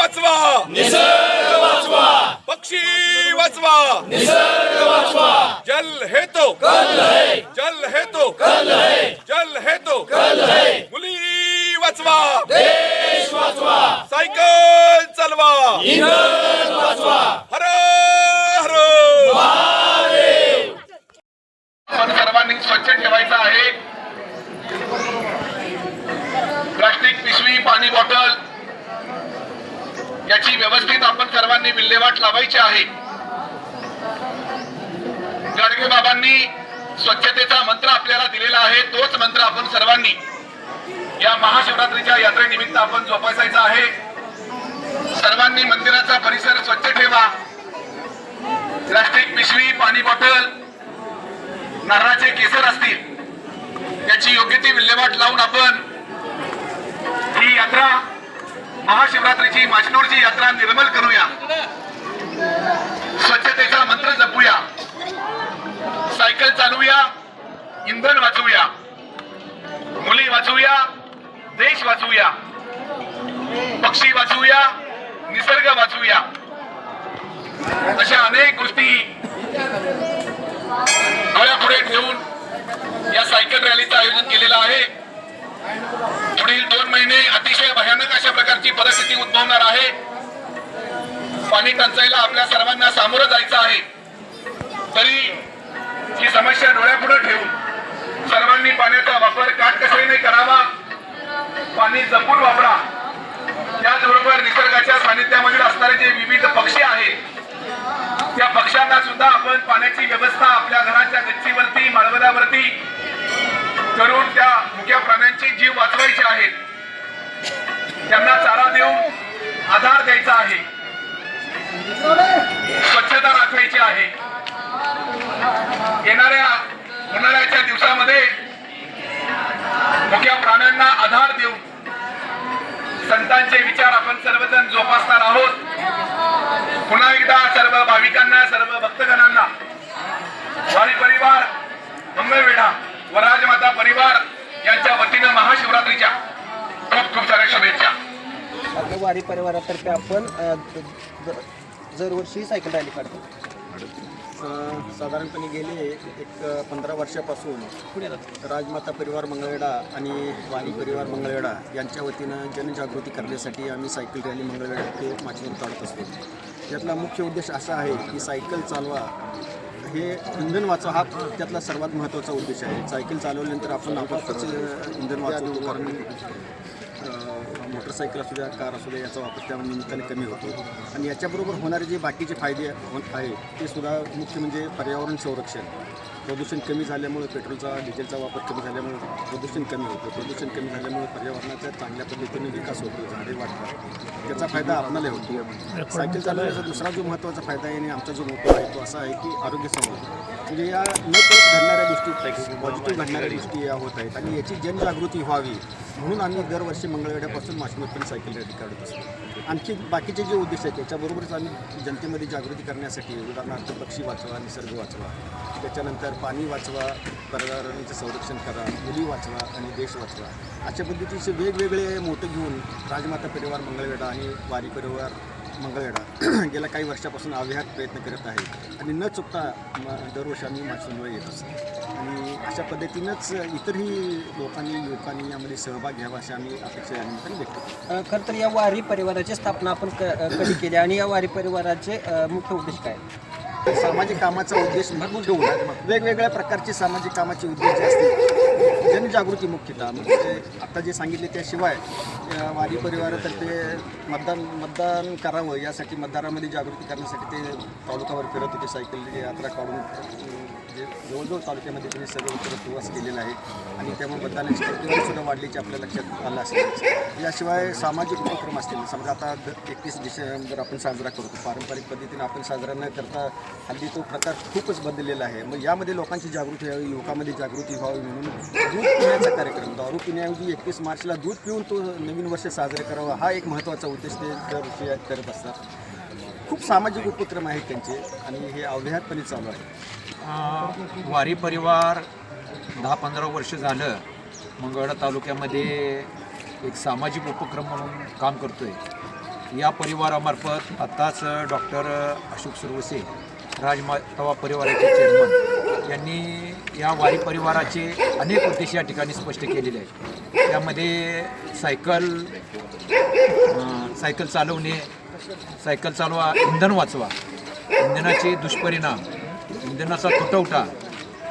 वाचवा. पक्षी वाचवा. जल है. तो जल है. तो जल है. तो मुली वाचवा. सायकल चालवा. हर हर आपण सर्वांनी स्वच्छ ठेवायचं आहे प्लास्टिक पिशवी पाणी बॉटल याची व्यवस्थित आपण सर्वांनी विल्हेवाट लावायची आहे. गाडगे बाबांनी स्वच्छतेचा मंत्र आपल्याला दिलेला आहे. तोच मंत्र आपण सर्वांनी या महाशिवरात्रीच्या यात्रेनिमित्त आपण जोपासायचा आहे. सर्वांनी मंदिराचा परिसर स्वच्छ ठेवा. प्लास्टिक पिशवी पाणी बॉटल नारळाचे केसर असतील याची योग्य ती विल्हेवाट लावून आपण ही यात्रा महाशिवरात्रीची माचनूरची यात्रा निर्मल करूया. स्वच्छतेचा मंत्र जपूया. सायकल चालवूया इंधन वाचवूया मुली वाचवूया देश वाचवूया पक्षी वाचवूया निसर्ग वाचवूया अशा अनेक गोष्टी डोळ्यापुढे ठेवून या सायकल रॅलीचं आयोजन केलेलं आहे. पुढील दोन महिने अतिशय भयानक अशा प्रकारची परिस्थिती उद्भवणार आहे. पाणी टंचाईला आपल्या सर्वांना सामोरं जायचं आहे. तरी ही समस्या डोळ्यापुढे ठेवून सर्वांनी पाण्याचा वापर काटकसरीने करावा. पाणी जपून वापरा. त्याचबरोबर निसर्गाच्या सानिध्यामधील असणारे जे विविध पक्षी आहेत त्या पक्ष्यांना सुद्धा आपण पाण्याची व्यवस्था आपल्या घराच्या गच्चीवरती माळवल्यावरती द्यायचा आहे. स्वच्छता राखायची आहे. येणाऱ्या उन्हाळ्याच्या दिवसामध्ये मुक्या प्राण्यांना आधार देऊन संतांचे विचार आपण सर्वजण जोपासणार आहोत. पुन्हा एकदा सर्व भाविकांना सर्व भक्तगणांना वारी परिवार मंगळवेढा वराजमाता परिवार यांच्या वतीनं महाशिवरात्रीच्या खूप खूप साऱ्या शुभेच्छा. आपल्या वारी परिवारातर्फे आपण अ, द- द- दरवर्षी सायकल रॅली काढतो. साधारणपणे गेले एक पंधरा वर्षापासून राजमाता परिवार मंगळवेढा आणि वारी परिवार मंगळवेढा यांच्या वतीनं जनजागृती करण्यासाठी आम्ही सायकल रॅली मंगळवेढा ते माचीवर काढत असतो. यातला मुख्य उद्देश असा आहे की सायकल चालवा हे इंधन वाचवा हा त्यातला सर्वात महत्त्वाचा उद्देश आहे. सायकल चालवल्यानंतर आपण आपोआपच इंधन वाचवतो. कारण मोटरसायकल असू द्या कार असू द्या याचा वापर त्या निमित्ताने कमी होतो. आणि याच्याबरोबर होणारे जे बाकीचे फायदे होत आहेत ते सुद्धा मुख्य म्हणजे पर्यावरण संरक्षण. प्रदूषण कमी झाल्यामुळे पेट्रोलचा डिझेलचा वापर कमी झाल्यामुळे प्रदूषण कमी होतं. प्रदूषण कमी झाल्यामुळे पर्यावरणाचा चांगल्या पद्धतीने विकास होतो झाडे वाढतात. त्याचा फायदा आपल्याला होतो. सायकल चालवण्याचा दुसरा जो महत्त्वाचा फायदा आहे आणि आमचा जो मोठा आहे तो असा आहे की आरोग्य संवर्धन म्हणजे या न परत घडणाऱ्या गोष्टी पॉझिटिव्ह घडणाऱ्या गोष्टी या होत आहेत आणि याची जनजागृती व्हावी म्हणून आम्ही दरवर्षी मंगळवेड्यापासून माशमतपर्यंत सायकल रॅली काढत असतो. आणखी बाकीचे जे उद्देश आहेत त्याच्याबरोबरच आम्ही जनतेमध्ये जागृती करण्यासाठी उदाहरणार्थ पक्षी वाचवा निसर्ग वाचवा. त्याच्यानंतर पाणी वाचवा पर्यावरणाचं संरक्षण करा मुली वाचवा आणि देश वाचवा. अशा पद्धतीचे वेगवेगळे मोठे घेऊन राजमाता परिवार मंगळवेढा आणि वारी परिवार मंगळवेढा गेल्या काही वर्षापासून अव्याहत प्रयत्न करत आहे. आणि न चुकता म दरवर्षी आम्ही माचूनवर येत असतो. आणि अशा पद्धतीनंच इतरही लोकांनी युवकांनी यामध्ये सहभाग घ्यावा अशी आम्ही अपेक्षा या निमित्ताने व्यक्त करतो. खरं तर या वारी परिवाराची स्थापना आपण क कधी केली? आणि या वारी परिवाराचे मुख्य उद्देश काय? सामाजिक कामाचा उद्देश ठेवून वेगवेगळ्या प्रकारचे सामाजिक कामाचे उद्देश जे असतील जनजागृती मुख्यतः म्हणजे आता जे सांगितले त्याशिवाय वारी परिवारातर्फे मतदान मतदान करावं यासाठी मतदारामध्ये जागृती करण्यासाठी ते तालुकावर फिरत होते सायकल यात्रा काढून जे जवळजवळ तालुक्यामध्ये त्यांनी सर्व उत्तर प्रवास केलेला आहे. आणि त्यामुळे मतदानाची टक्केवारी सुद्धा वाढल्याची आपल्या लक्षात आलं असेल. याशिवाय सामाजिक उपक्रम असतील समजा आता एकतीस डिसेंबर आपण साजरा करतो पारंपरिक पद्धतीने आपण साजरा न करता हल्ली तो प्रकार खूपच बदललेला आहे. मग यामध्ये लोकांची जागृती व्हावी युवकामध्ये जागृती व्हावी म्हणून दूध पिण्याचा कार्यक्रम दारू पिण्याऐवजी एकतीस मार्चला दूध पिऊन तो नवीन वर्ष साजरे करावा हा एक महत्त्वाचा उद्देश ते दरवर्षी करत असतात. खूप सामाजिक उपक्रम आहेत त्यांचे आणि हे अव्याहतपणे चालू आहे. वारी परिवार दहा पंधरा वर्ष झालं मंगळवाडा तालुक्यामध्ये एक सामाजिक उपक्रम म्हणून काम करतो आहे या परिवारामार्फत आत्ताच डॉक्टर अशोक सुरवसे राजमातवा परिवाराचे चेअरमन यांनी या वारी परिवाराचे अनेक उद्देश या ठिकाणी स्पष्ट केलेले आहेत. त्यामध्ये सायकल सायकल चालवणे सायकल चालवा इंधन वाचवा इंधनाचे दुष्परिणाम इंधनाचा तुटवटा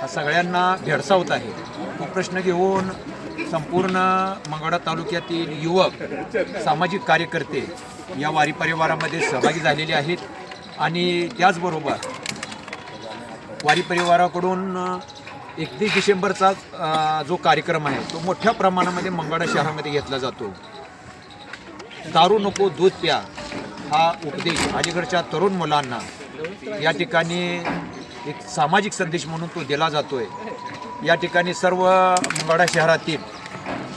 हा सगळ्यांना भेडसावत आहे. तो प्रश्न घेऊन संपूर्ण मंगळा तालुक्यातील युवक सामाजिक कार्यकर्ते या वारी परिवारामध्ये सहभागी झालेले आहेत. आणि त्याचबरोबर वारी परिवाराकडून एकतीस डिसेंबरचा जो कार्यक्रम आहे तो मोठ्या प्रमाणामध्ये मंगळा शहरामध्ये घेतला जातो. दारू नको दूध प्या हा उपदेश अलीकडच्या तरुण मुलांना या ठिकाणी एक सामाजिक संदेश म्हणून तो दिला जातो आहे या ठिकाणी सर्व मंगळा शहरातील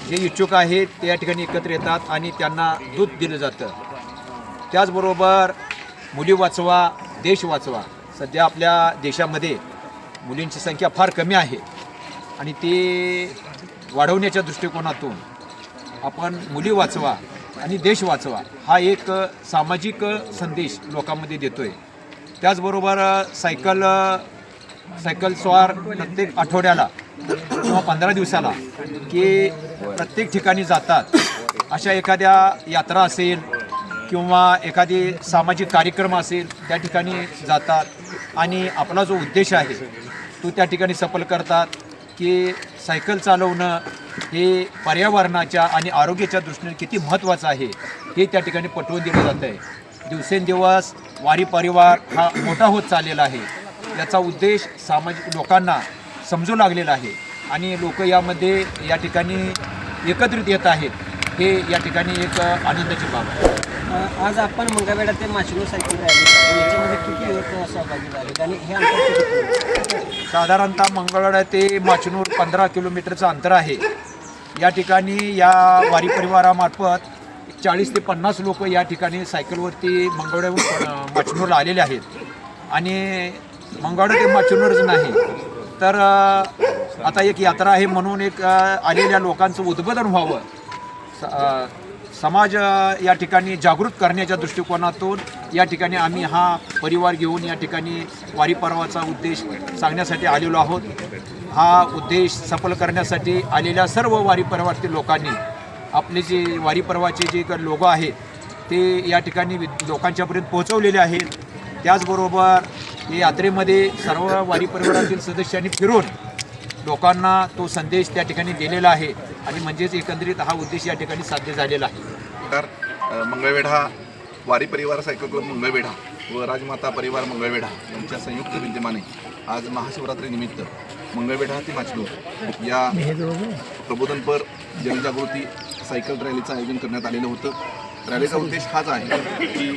जे इच्छुक आहेत ते या ठिकाणी एकत्र येतात आणि त्यांना दूध दिलं जातं. त्याचबरोबर मुली वाचवा देश वाचवा. सध्या आपल्या देशामध्ये मुलींची संख्या फार कमी आहे. आणि ते वाढवण्याच्या दृष्टिकोनातून आपण मुली वाचवा आणि देश वाचवा हा एक सामाजिक संदेश लोकांमध्ये देतो आहे त्याचबरोबर सायकल सायकल स्वार प्रत्येक आठवड्याला किंवा पंधरा दिवसाला की प्रत्येक ठिकाणी जातात. अशा एखाद्या यात्रा असेल किंवा एखादी सामाजिक कार्यक्रम असेल त्या ठिकाणी जातात. आणि आपला जो उद्देश आहे तो त्या ठिकाणी सफल करतात की सायकल चालवणं हे पर्यावरणाच्या आणि आरोग्याच्या दृष्टीने किती महत्त्वाचं आहे हे त्या ठिकाणी पटवून दिलं जातं आहे. दिवसेंदिवस वारी परिवार हा मोठा होत चाललेला आहे. याचा उद्देश सामाजिक लोकांना समजू लागलेला आहे. आणि लोक यामध्ये या ठिकाणी एकत्रित येत आहेत. हे या ठिकाणी एक आनंदाची बाब आहे अ, आज आपण मंगळवेढा ते माशिनो सायकल रॅली काढली. याच्यामध्ये किती युवक सहभागी झाले आणि हे अंतर किती? साधारणतः मंगळवाडा ते माचनूर पंधरा किलोमीटरचं अंतर आहे या ठिकाणी या वारी परिवारामार्फत चाळीस ते पन्नास लोक या ठिकाणी सायकलवरती मंगळवाड्याहून माचनूरला आलेले आहेत आणि मंगळवाडा ते माचनूरच नाही तर अ, आता एक यात्रा आहे म्हणून एक अ, आलेल्या लोकांचं उद्बोधन व्हावं अ, समाज या ठिकाणी जागृत करण्याच्या दृष्टिकोनातून या ठिकाणी आम्ही हा परिवार घेऊन या ठिकाणी वारी पर्वाचा उद्देश सांगण्यासाठी आलेलो आहोत. हा उद्देश सफल करण्यासाठी आलेल्या सर्व वारी पर्वातील लोकांनी आपले जे वारी पर्वाचे जे लोगो आहेत ते या ठिकाणी वि- लोकांच्यापर्यंत पोहोचवलेले आहेत. त्याचबरोबर या यात्रेमध्ये सर्व वारी परिवारातील सदस्यांनी फिरून लोकांना तो संदेश त्या ठिकाणी दिलेला आहे आणि म्हणजेच एकंदरीत हा उद्देश या ठिकाणी साध्य झालेला आहे. तर मंगळवेढा वारी परिवार सायकल क्लब मंगळवेढा व राजमाता परिवार मंगळवेढा यांच्या संयुक्त विद्यमाने आज महाशिवरात्रीनिमित्त मंगळवेढा ते माचलो या प्रबोधनपर जनजागृती सायकल रॅलीचं आयोजन करण्यात आलेलं होतं. रॅलीचा उद्देश हाच आहे की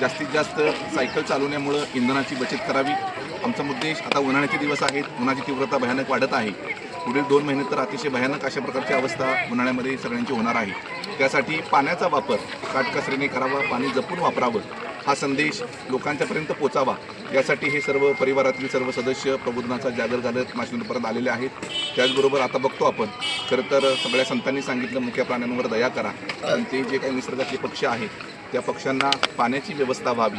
जास्तीत जास्त सायकल चालवण्यामुळं इंधनाची बचत करावी. आमचा उद्देश आता उन्हाळ्याचे दिवस आहेत उन्हाची तीव्रता भयानक वाढत आहे. पुढील दोन महिने तर अतिशय भयानक अशा प्रकारची अवस्था उन्हाळ्यामध्ये सगळ्यांची होणार आहे. त्यासाठी पाण्याचा वापर काटकसरीने करावा पाणी जपून वापरावं हा संदेश लोकांच्यापर्यंत पोचावा. यासाठी हे सर्व परिवारातील सर्व सदस्य प्रबोधनाचा जागर घालत माशिनपर्यंत आलेले आहेत. त्याचबरोबर आता बघतो आपण खरं तर सगळ्या संतांनी सांगितलं मुख्या प्राण्यांवर दया करा. आणि ते जे काही निसर्गातले पक्षी आहेत त्या पक्ष्यांना पाण्याची व्यवस्था व्हावी.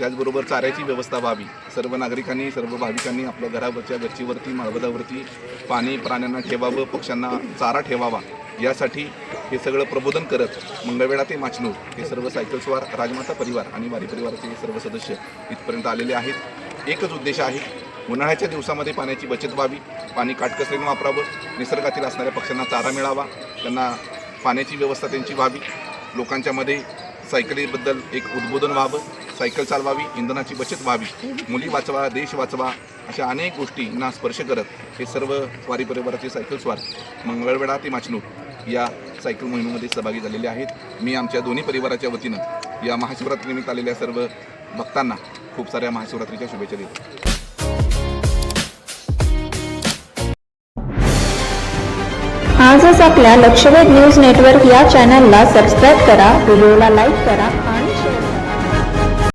त्याचबरोबर चाऱ्याची व्यवस्था व्हावी. सर्व नागरिकांनी सर्व भाविकांनी आपल्या घरावरच्या गच्चीवरती माळवदावरती पाणी प्राण्यांना ठेवावं पक्ष्यांना चारा ठेवावा. यासाठी हे सगळं प्रबोधन करत मंगळवेढा ते माचनूर हे सर्व सायकलस्वार राजमाता परिवार आणि वारी परिवाराचे हे सर्व सदस्य इथपर्यंत आलेले आहेत. एकच उद्देश आहे उन्हाळ्याच्या दिवसामध्ये पाण्याची बचत व्हावी. पाणी काटकसरीने वापरावं. निसर्गातील असणाऱ्या पक्ष्यांना चारा मिळावा. त्यांना पाण्याची व्यवस्था त्यांची व्हावी. लोकांच्यामध्ये सायकलीबद्दल एक उद्बोधन व्हावं. सायकल चालवावी इंधनाची बचत व्हावी मुली वाचवा देश वाचवा अशा अनेक गोष्टींना स्पर्श करत हे सर्व वारी परिवाराचे सायकल स्वार मंगळवेढा ते माचनूर या सायकल मोहिमेमध्ये सहभागी झालेले आहेत. मी आमच्या दोन्ही परिवाराच्या वतीनं या महाशिवरात्रीनिमित्त आलेल्या सर्व भक्तांना खूप साऱ्या महाशिवरात्रीच्या शुभेच्छा देतो. आजच आपल्या लक्षवेध न्यूज नेटवर्क या चॅनलला सबस्क्राईब करा व्हिडिओला लाईक करा करा